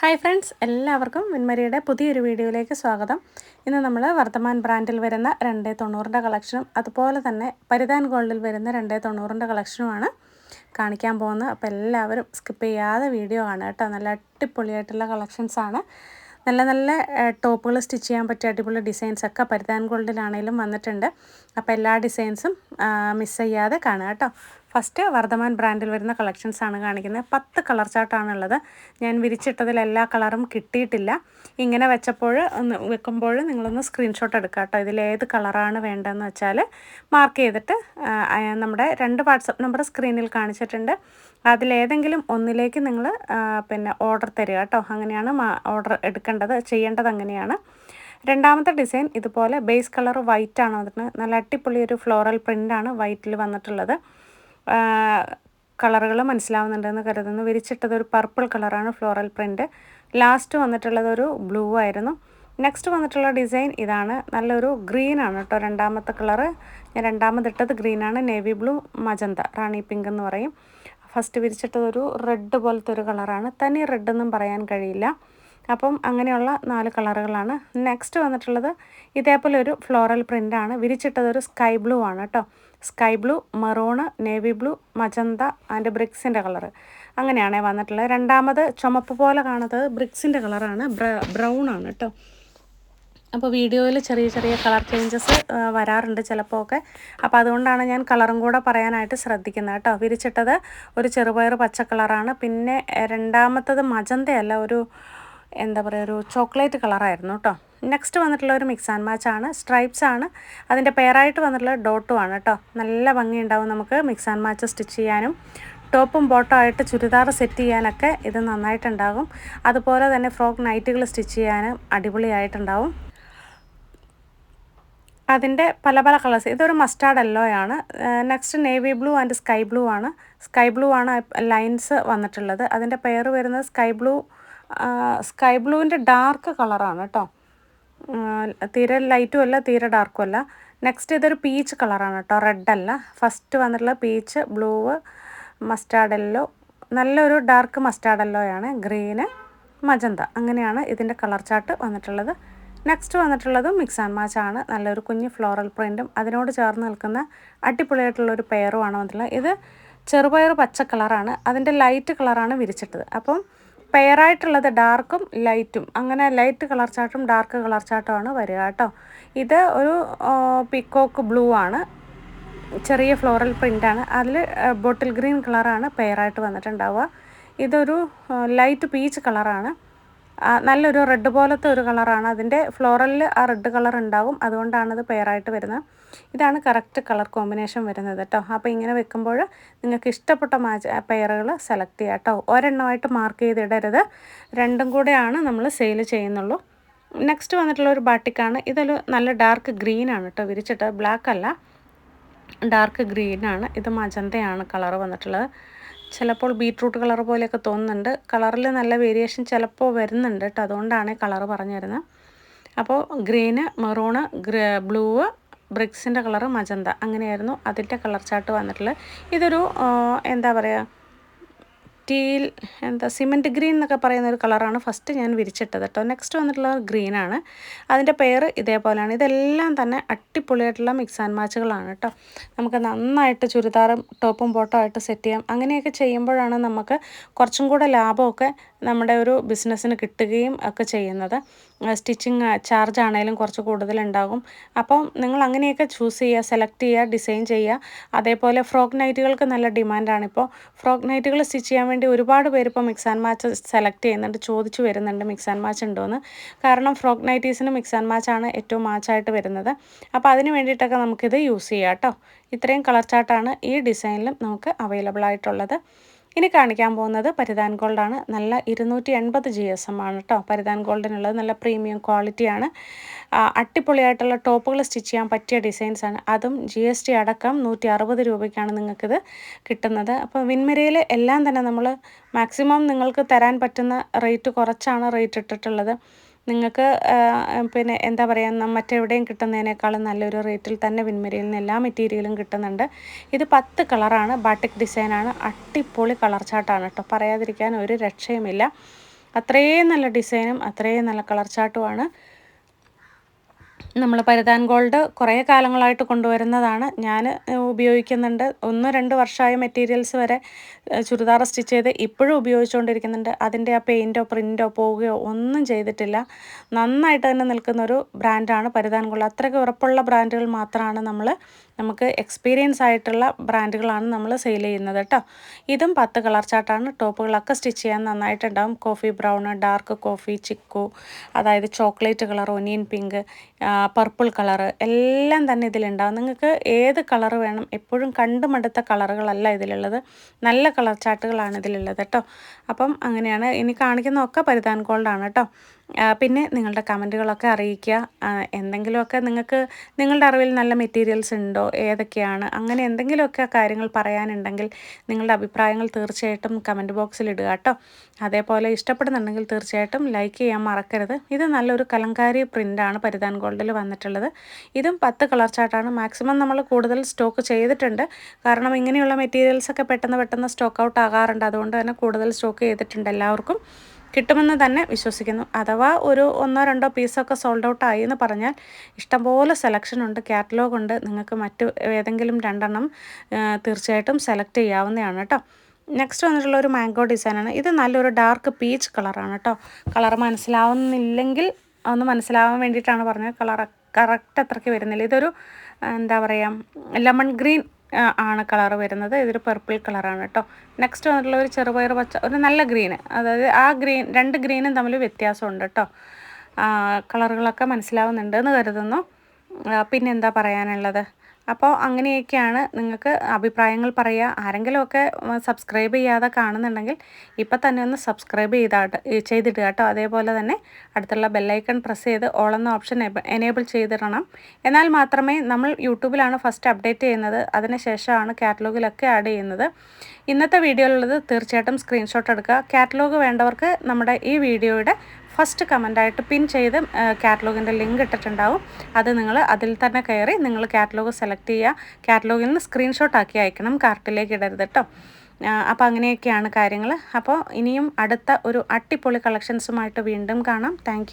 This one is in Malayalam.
ഹായ് ഫ്രണ്ട്സ് എല്ലാവർക്കും വിൻമരിയുടെ പുതിയൊരു വീഡിയോയിലേക്ക് സ്വാഗതം. ഇന്ന് നമ്മൾ വർത്തമാൻ ബ്രാൻഡിൽ വരുന്ന രണ്ട് തൊണ്ണൂറിന്റെ കളക്ഷനും അതുപോലെ തന്നെ പരിധാൻ ഗോൾഡിൽ വരുന്ന രണ്ട് തൊണ്ണൂറിന്റെ കളക്ഷനുമാണ് കാണിക്കാൻ പോകുന്നത്. അപ്പോൾ എല്ലാവരും സ്കിപ്പ് ചെയ്യാതെ വീഡിയോ ആണ് കേട്ടോ. നല്ല അടിപൊളിയായിട്ടുള്ള കളക്ഷൻസാണ് നല്ല നല്ല ടോപ്പുകൾ സ്റ്റിച്ച് ചെയ്യാൻ പറ്റിയ അടിപൊളി ഡിസൈൻസ് ഒക്കെ പരിധാൻ ഗോൾഡിലാണെങ്കിലും വന്നിട്ടുണ്ട്. അപ്പോൾ എല്ലാ ഡിസൈൻസും മിസ് ചെയ്യാതെ കാണുക കേട്ടോ. ഫസ്റ്റ് വർദ്ധമാൻ ബ്രാൻഡിൽ വരുന്ന കളക്ഷൻസ് ആണ് കാണിക്കുന്നത്. പത്ത് കളർ ചാർട്ടാണുള്ളത് ഞാൻ വിരിച്ചിട്ടതിൽ എല്ലാ കളറും കിട്ടിയിട്ടില്ല. ഇങ്ങനെ വെച്ചപ്പോൾ വെക്കുമ്പോൾ നിങ്ങളൊന്ന് സ്ക്രീൻഷോട്ട് എടുക്കുക കേട്ടോ ഇതിൽ ഏത് കളറാണ് വേണ്ടതെന്ന് വെച്ചാൽ മാർക്ക് ചെയ്തിട്ട് നമ്മുടെ രണ്ട് വാട്സപ്പ് നമ്പർ സ്ക്രീനിൽ കാണിച്ചിട്ടുണ്ട്. അതിലേതെങ്കിലും ഒന്നിലേക്ക് നിങ്ങൾ പിന്നെ ഓർഡർ തരിക കേട്ടോ അങ്ങനെയാണ് ഓർഡർ എടുക്കേണ്ടത് ചെയ്യേണ്ടത് അങ്ങനെയാണ്. രണ്ടാമത്തെ ഡിസൈൻ ഇതുപോലെ ബേസ് കളർ വൈറ്റ് ആണ് വന്നിട്ടുണ്ട് നല്ല അടിപൊളി ഒരു ഫ്ലോറൽ പ്രിന്റാണ് വൈറ്റിൽ വന്നിട്ടുള്ളത്. കളറുകൾ മനസ്സിലാവുന്നുണ്ടെന്ന് കരുതുന്നു. വിരിച്ചിട്ടത് ഒരു പർപ്പിൾ കളറാണ് ഫ്ലോറൽ പ്രിന്റ് ലാസ്റ്റ് വന്നിട്ടുള്ളത് ഒരു ബ്ലൂ ആയിരുന്നു. നെക്സ്റ്റ് വന്നിട്ടുള്ള ഡിസൈൻ ഇതാണ്. നല്ലൊരു ഗ്രീൻ ആണ് കേട്ടോ. രണ്ടാമത്തെ കളറ് ഞാൻ രണ്ടാമതിട്ടത് ഗ്രീനാണ് navy blue magenta rani pink എന്ന് പറയും. ഫസ്റ്റ് വിരിച്ചിട്ടത് ഒരു റെഡ് പോലത്തെ ഒരു കളറാണ് തനി റെഡ് എന്നും പറയാൻ കഴിയില്ല. അപ്പം അങ്ങനെയുള്ള നാല് കളറുകളാണ് നെക്സ്റ്റ് വന്നിട്ടുള്ളത് ഇതേപോലെ ഒരു ഫ്ലോറൽ പ്രിന്റാണ് വിരിച്ചിട്ടത് ഒരു സ്കൈ ബ്ലൂ ആണ് കേട്ടോ. Sky blue maroon navy blue magenta and ബ്രിക്സിന്റെ colour അങ്ങനെയാണ് വന്നിട്ടുള്ളത്. രണ്ടാമത് ചുമപ്പ് പോലെ കാണുന്നത് ബ്രിക്സിന്റെ കളറാണ്. ബ്രൗൺ ആണ് കേട്ടോ. അപ്പോൾ വീഡിയോയിൽ ചെറിയ ചെറിയ കളർ ചേഞ്ചസ് വരാറുണ്ട് ചിലപ്പോൾ ഒക്കെ. അപ്പോൾ അതുകൊണ്ടാണ് ഞാൻ കളറും കൂടെ പറയാനായിട്ട് ശ്രദ്ധിക്കുന്നത് കേട്ടോ. വിരിച്ചിട്ടത് ഒരു ചെറുപയർ പച്ച കളറാണ്. പിന്നെ രണ്ടാമത്തത് മജന്തയല്ല ഒരു എന്താ പറയുക ഒരു ചോക്ലേറ്റ് കളറായിരുന്നു കേട്ടോ നെക്സ്റ്റ് വന്നിട്ടുള്ള ഒരു മിക്സ് ആൻഡ് മാച്ച് ആണ്. സ്ട്രൈപ്സ് ആണ്. അതിന്റെ പെയറായിട്ട് വന്നിട്ടുള്ള ഡോട്ടും ആണ് കേട്ടോ നല്ല ഭംഗിയുണ്ടാവും നമുക്ക് മിക്സ് ആൻഡ് മാച്ച് സ്റ്റിച്ച് ചെയ്യാനും. ടോപ്പും ബോട്ടോ ആയിട്ട് ചുരിദാർ സെറ്റ് ചെയ്യാനൊക്കെ ഇത് നന്നായിട്ടുണ്ടാകും. അതുപോലെ തന്നെ ഫ്രോക്ക് നൈറ്റുകൾ സ്റ്റിച്ച് ചെയ്യാനും അടിപൊളിയായിട്ടുണ്ടാവും. അതിന്റെ പല പല കളേഴ്സ് ഇതൊരു മസ്റ്റാർഡ് എല്ലോ ആണ്. Next navy blue and sky blue ആണ്. സ്കൈ ബ്ലൂ ആണ് ലൈൻസ് വന്നിട്ടുള്ളത്. അതിന്റെ പെയർ വരുന്നത് സ്കൈ ബ്ലൂ സ്കൈ ബ്ലൂവിന്റെ ഡാർക്ക് കളറാണ് കേട്ടോ. തീരെ ലൈറ്റും അല്ല തീരെ ഡാർക്കും അല്ല. നെക്സ്റ്റ് ഇതൊരു പീച്ച് കളറാണ് കേട്ടോ റെഡ് അല്ല. ഫസ്റ്റ് വന്നിട്ടുള്ള പീച്ച് ബ്ലൂ മസ്റ്റാർഡ് യെല്ലോ നല്ലൊരു ഡാർക്ക് മസ്റ്റാർഡ് യെല്ലോയാണ് ഗ്രീന് മജന്ത അങ്ങനെയാണ് ഇതിന്റെ കളർ ചാർട്ട് വന്നിട്ടുള്ളത്. നെക്സ്റ്റ് വന്നിട്ടുള്ളത് മിക്സ് ആൻഡ് മാച്ച് ആണ്. നല്ലൊരു കുഞ്ഞ് ഫ്ലോറൽ പ്രിന്റും അതിനോട് ചേർന്ന് നിൽക്കുന്ന അടിപൊളിയായിട്ടുള്ള ഒരു പെയറുമാണ് വന്നിട്ടുള്ളത്. ഇത് ചെറുപയർ പച്ച കളറാണ് അതിന്റെ ലൈറ്റ് കളറാണ് വിരിച്ചിട്ടത്. അപ്പം പെയറായിട്ടുള്ളത് ഡാർക്കും ലൈറ്റും. അങ്ങനെ ലൈറ്റ് കളർ ചാർട്ടും ഡാർക്ക് കളർ ചാർട്ടുമാണ് വരിക കേട്ടോ. ഇത് ഒരു പിക്കോക്ക് ബ്ലൂ ആണ്. ചെറിയ ഫ്ലോറൽ പ്രിന്റാണ് അതിൽ ബോട്ടിൽ ഗ്രീൻ കളറാണ് പെയറായിട്ട് വന്നിട്ടുണ്ടാവുക. ഇതൊരു ലൈറ്റ് പീച്ച് കളറാണ്. നല്ലൊരു റെഡ് പോലത്തെ ഒരു കളറാണ്. അതിന്റെ ഫ്ലോറലിൽ ആ റെഡ് കളർ ഉണ്ടാവും. അതുകൊണ്ടാണത് പെയറായിട്ട് വരുന്നത്. ഇതാണ് കറക്റ്റ് കളർ കോമ്പിനേഷൻ വരുന്നത് കേട്ടോ. അപ്പോൾ ഇങ്ങനെ വെക്കുമ്പോൾ നിങ്ങൾക്ക് ഇഷ്ടപ്പെട്ട മാച്ച് പെയറുകൾ സെലക്ട് ചെയ്യുക കേട്ടോ. ഒരെണ്ണമായിട്ട് മാർക്ക് ചെയ്തിടരുത് രണ്ടും കൂടെയാണ് നമ്മൾ സെയിൽ ചെയ്യുന്നുള്ളൂ. നെക്സ്റ്റ് വന്നിട്ടുള്ള ഒരു ബാട്ടിക്കാണ് ഇതൊരു നല്ല ഡാർക്ക് ഗ്രീൻ ആണ് കേട്ടോ. വിരിച്ചിട്ട് ബ്ലാക്ക് അല്ല. ഡാർക്ക് ഗ്രീനാണ് ഇത് മജന്തയാണ് കളർ വന്നിട്ടുള്ളത്. ചിലപ്പോൾ ബീട്രൂട്ട് കളർ പോലെയൊക്കെ തോന്നുന്നുണ്ട്. കളറിൽ നല്ല വേരിയേഷൻ ചിലപ്പോൾ വരുന്നുണ്ട് കേട്ടോ. അതുകൊണ്ടാണ് കളർ പറഞ്ഞു തരുന്നത് അപ്പോൾ ഗ്രീന് മെറൂണ് ഗ്ര ബ്ലൂ ബ്രിക്സിന്റെ കളറ് മജന്ത അങ്ങനെയായിരുന്നു അതിന്റെ കളർ ചാർട്ട് വന്നിട്ടുള്ളത്. ഇതൊരു എന്താ പറയുക ടീൽ എന്താ സിമെന്റ് ഗ്രീൻ എന്നൊക്കെ പറയുന്ന ഒരു കളറാണ് ഫസ്റ്റ് ഞാൻ വിരിച്ചിട്ടത് കേട്ടോ. നെക്സ്റ്റ് വന്നിട്ടുള്ള ഗ്രീനാണ് അതിന്റെ പെയർ ഇതേപോലെയാണ്. ഇതെല്ലാം തന്നെ അടിപൊളിയായിട്ടുള്ള മിക്സ് ആൻഡ് മാച്ചുകളാണ് കേട്ടോ. നമുക്ക് നന്നായിട്ട് ചുരിദാറും ടോപ്പും ബോട്ടോ ആയിട്ട് സെറ്റ് ചെയ്യാം. അങ്ങനെയൊക്കെ ചെയ്യുമ്പോഴാണ് നമുക്ക് കുറച്ചും കൂടെ ലാഭമൊക്കെ നമ്മുടെ ഒരു ബിസിനസ്സിന് കിട്ടുകയും ഒക്കെ ചെയ്യുന്നത്. സ്റ്റിച്ചിങ് ചാർജ് ആണെങ്കിലും കുറച്ച് കൂടുതലുണ്ടാകും. അപ്പം നിങ്ങൾ അങ്ങനെയൊക്കെ ചൂസ് ചെയ്യുക സെലക്ട് ചെയ്യുക ഡിസൈൻ ചെയ്യുക. അതേപോലെ ഫ്രോക്ക് നൈറ്റുകൾക്ക് നല്ല ഡിമാൻഡാണ് ഇപ്പോൾ ഫ്രോക്ക് നൈറ്റുകൾ സ്റ്റിച്ച് ചെയ്യാൻ വേണ്ടി ഒരുപാട് പേര് ഇപ്പോൾ മിക്സ് ആൻഡ് മാച്ച് സെലക്ട് ചെയ്യുന്നുണ്ട് ചോദിച്ചു വരുന്നുണ്ട് മിക്സ് ആൻഡ് മാച്ച് ഉണ്ടോയെന്ന് കാരണം ഫ്രോക്ക് നൈറ്റീസിന് മിക്സ് ആൻഡ് മാച്ച് ആണ് ഏറ്റവും മാച്ചായിട്ട് വരുന്നത്. അപ്പോൾ അതിന് വേണ്ടിയിട്ടൊക്കെ നമുക്കിത് യൂസ് ചെയ്യാം കേട്ടോ ഇത്രയും കളർ ചാർട്ടാണ് ഈ ഡിസൈനിലും നമുക്ക് അവൈലബിൾ ആയിട്ടുള്ളത്. ഇനി കാണിക്കാൻ പോകുന്നത് പരിധാൻ ഗോൾഡാണ് നല്ല ഇരുന്നൂറ്റി എൺപത് ജി എസ് എം ആണ് കേട്ടോ പരിധാൻ ഗോൾഡിനുള്ളത് നല്ല പ്രീമിയം ക്വാളിറ്റിയാണ് അട്ടിപ്പൊളിയായിട്ടുള്ള ടോപ്പുകൾ സ്റ്റിച്ച് ചെയ്യാൻ പറ്റിയ ഡിസൈൻസ് ആണ്. അതും ജി എസ് ടി അടക്കം നൂറ്റി അറുപത് രൂപയ്ക്കാണ് നിങ്ങൾക്കിത് കിട്ടുന്നത്. അപ്പോൾ വിൻമിരയിൽ എല്ലാം തന്നെ നമ്മൾ മാക്സിമം നിങ്ങൾക്ക് തരാൻ പറ്റുന്ന റേറ്റ് കുറച്ചാണ് റേറ്റ് ഇട്ടിട്ടുള്ളത്. നിങ്ങൾക്ക് പിന്നെ എന്താ പറയുക മറ്റെവിടെയും കിട്ടുന്നതിനേക്കാളും നല്ലൊരു റേറ്റിൽ തന്നെ വിൻമരിയിൽ നിന്ന് എല്ലാ മെറ്റീരിയലും കിട്ടുന്നുണ്ട്. ഇത് പത്ത് കളറാണ്. ബാട്ടിക് ഡിസൈനാണ്. അട്ടിപ്പൊളി കളർ ചാർട്ടാണ് കേട്ടോ. പറയാതിരിക്കാൻ ഒരു രക്ഷയുമില്ല. അത്രയും നല്ല ഡിസൈനും അത്രയും നല്ല കളർ ചാർട്ടുമാണ് നമ്മൾ പരിധാൻ ഗോൾഡ് കുറേ കാലങ്ങളായിട്ട് കൊണ്ടുവരുന്നതാണ്. ഞാൻ ഉപയോഗിക്കുന്നുണ്ട്. ഒന്ന് രണ്ട് വർഷമായ മെറ്റീരിയൽസ് വരെ ചുരിദാർ സ്റ്റിച്ച് ചെയ്ത് ഇപ്പോഴും ഉപയോഗിച്ചുകൊണ്ടിരിക്കുന്നുണ്ട്. അതിന്റെ ആ പെയിന്റോ പ്രിന്റോ പോവുകയോ ഒന്നും ചെയ്തിട്ടില്ല. നന്നായിട്ട് തന്നെ നിൽക്കുന്നൊരു ബ്രാൻഡാണ് പരിധാൻ ഗോൾഡ്. അത്രയ്ക്ക് ഉറപ്പുള്ള ബ്രാൻഡുകൾ മാത്രമാണ് നമ്മൾ നമുക്ക് എക്സ്പീരിയൻസ് ആയിട്ടുള്ള ബ്രാൻഡുകളാണ് നമ്മൾ സെയിൽ ചെയ്യുന്നത് കേട്ടോ ഇതും പത്ത് കളർ ചാർട്ടാണ് ടോപ്പുകളൊക്കെ സ്റ്റിച്ച് ചെയ്യാൻ നന്നായിട്ടുണ്ടാവും. Coffee brown dark coffee chikoo അതായത് chocolate colour onion pink purple colour എല്ലാം തന്നെ ഇതിലുണ്ടാവും. നിങ്ങൾക്ക് ഏത് കളർ വേണം എപ്പോഴും കണ്ടു മടുത്ത കളറുകളല്ല ഇതിലുള്ളത്. നല്ല കളർ ചാർട്ടുകളാണ് ഇതിലുള്ളത് കേട്ടോ അപ്പം അങ്ങനെയാണ് ഇനി കാണിക്കുന്നതൊക്കെ പരിധാൻ ഗോൾഡാണ് കേട്ടോ പിന്നെ നിങ്ങളുടെ കമന്റുകളൊക്കെ അറിയിക്കുക. എന്തെങ്കിലുമൊക്കെ നിങ്ങൾക്ക് നിങ്ങളുടെ അറിവിൽ നല്ല മെറ്റീരിയൽസ് ഉണ്ടോ ഏതൊക്കെയാണ് അങ്ങനെ എന്തെങ്കിലുമൊക്കെ കാര്യങ്ങൾ പറയാനുണ്ടെങ്കിൽ നിങ്ങളുടെ അഭിപ്രായങ്ങൾ തീർച്ചയായിട്ടും കമന്റ് ബോക്സിൽ ഇടുക കേട്ടോ. അതേപോലെ ഇഷ്ടപ്പെടുന്നുണ്ടെങ്കിൽ തീർച്ചയായിട്ടും ലൈക്ക് ചെയ്യാൻ മറക്കരുത്. ഇത് നല്ലൊരു കലങ്കാരി പ്രിന്റാണ് പരിധാൻ ഗോൾഡിൽ വന്നിട്ടുള്ളത്. ഇതും പത്ത് കളർ ചാർട്ടാണ്. മാക്സിമം നമ്മൾ കൂടുതൽ സ്റ്റോക്ക് ചെയ്തിട്ടുണ്ട്. കാരണം ഇങ്ങനെയുള്ള മെറ്റീരിയൽസൊക്കെ പെട്ടെന്ന് പെട്ടെന്ന് സ്റ്റോക്ക് ഔട്ട് ആകാറുണ്ട്. അതുകൊണ്ട് തന്നെ കൂടുതൽ സ്റ്റോക്ക് ചെയ്തിട്ടുണ്ട് എല്ലാവർക്കും. കിട്ടുമെന്ന് തന്നെ വിശ്വസിക്കുന്നു. അഥവാ ഒരു ഒന്നോ രണ്ടോ പീസൊക്കെ സോൾഡ് ഔട്ട് ആയി എന്ന് പറഞ്ഞാൽ ഇഷ്ടംപോലെ സെലക്ഷൻ ഉണ്ട് കാറ്റലോഗ് ഉണ്ട്. നിങ്ങൾക്ക് മറ്റ് ഏതെങ്കിലും രണ്ടെണ്ണം തീർച്ചയായിട്ടും സെലക്ട് ചെയ്യാവുന്നതാണ് കേട്ടോ. നെക്സ്റ്റ് വന്നിട്ടുള്ള ഒരു മാംഗോ ഡിസൈനാണ് ഇത് നല്ലൊരു ഡാർക്ക് പീച്ച് കളറാണ് കേട്ടോ. കളർ മനസ്സിലാവുന്നില്ലെങ്കിൽ ഒന്ന് മനസ്സിലാവാൻ വേണ്ടിയിട്ടാണ് പറഞ്ഞത്. കളർ കറക്റ്റ് അത്രയ്ക്ക് വരുന്നില്ല. ഇതൊരു എന്താ പറയുക ലെമൺ ഗ്രീൻ ആണ് കളർ വരുന്നത്. ഇതൊരു പർപ്പിൾ കളറാണ് കേട്ടോ നെക്സ്റ്റ് വന്നിട്ടുള്ള ഒരു ചെറുപയർ പച്ച ഒരു നല്ല ഗ്രീന് അതായത് ആ ഗ്രീൻ രണ്ട് ഗ്രീനും തമ്മിൽ വ്യത്യാസമുണ്ട് കേട്ടോ കളറുകളൊക്കെ മനസ്സിലാവുന്നുണ്ട് എന്ന് കരുതുന്നു. പിന്നെന്താ പറയാനുള്ളത്? അപ്പോൾ അങ്ങനെയൊക്കെയാണ് നിങ്ങൾക്ക് അഭിപ്രായങ്ങൾ പറയുക ആരെങ്കിലുമൊക്കെ സബ്സ്ക്രൈബ് ചെയ്യാതെ കാണുന്നുണ്ടെങ്കിൽ ഇപ്പം തന്നെ ഒന്ന് സബ്സ്ക്രൈബ് ചെയ്താട്ട് ചെയ്തിടുക കേട്ടോ. അതേപോലെ തന്നെ അടുത്തുള്ള ബെല്ലൈക്കൺ പ്രസ് ചെയ്ത് ഓളെന്ന ഓപ്ഷൻ എനേബിൾ ചെയ്തിടണം. എന്നാൽ മാത്രമേ നമ്മൾ യൂട്യൂബിലാണ് ഫസ്റ്റ് അപ്ഡേറ്റ് ചെയ്യുന്നത്. അതിനുശേഷമാണ് കാറ്റലോഗിലൊക്കെ ആഡ് ചെയ്യുന്നത്. ഇന്നത്തെ വീഡിയോയിലുള്ളത് തീർച്ചയായിട്ടും സ്ക്രീൻഷോട്ട് എടുക്കുക. കാറ്റലോഗ് വേണ്ടവർക്ക് നമ്മുടെ ഈ വീഡിയോയുടെ ഫസ്റ്റ് കമന്റായിട്ട് പിൻ ചെയ്ത് കാറ്റലോഗിന്റെ ലിങ്ക് ഇട്ടിട്ടുണ്ടാവും. അത് നിങ്ങൾ അതിൽ തന്നെ കയറി നിങ്ങൾ കാറ്റലോഗ് സെലക്ട് ചെയ്യുക. കാറ്റലോഗിൽ നിന്ന് സ്ക്രീൻഷോട്ട് ആക്കി അയക്കണം. കാർട്ടിലേക്ക് ഇടരുത് കേട്ടോ അപ്പോൾ അങ്ങനെയൊക്കെയാണ് കാര്യങ്ങൾ അപ്പോൾ ഇനിയും അടുത്ത ഒരു അട്ടിപ്പൊളി കളക്ഷൻസുമായിട്ട് വീണ്ടും കാണാം. താങ്ക്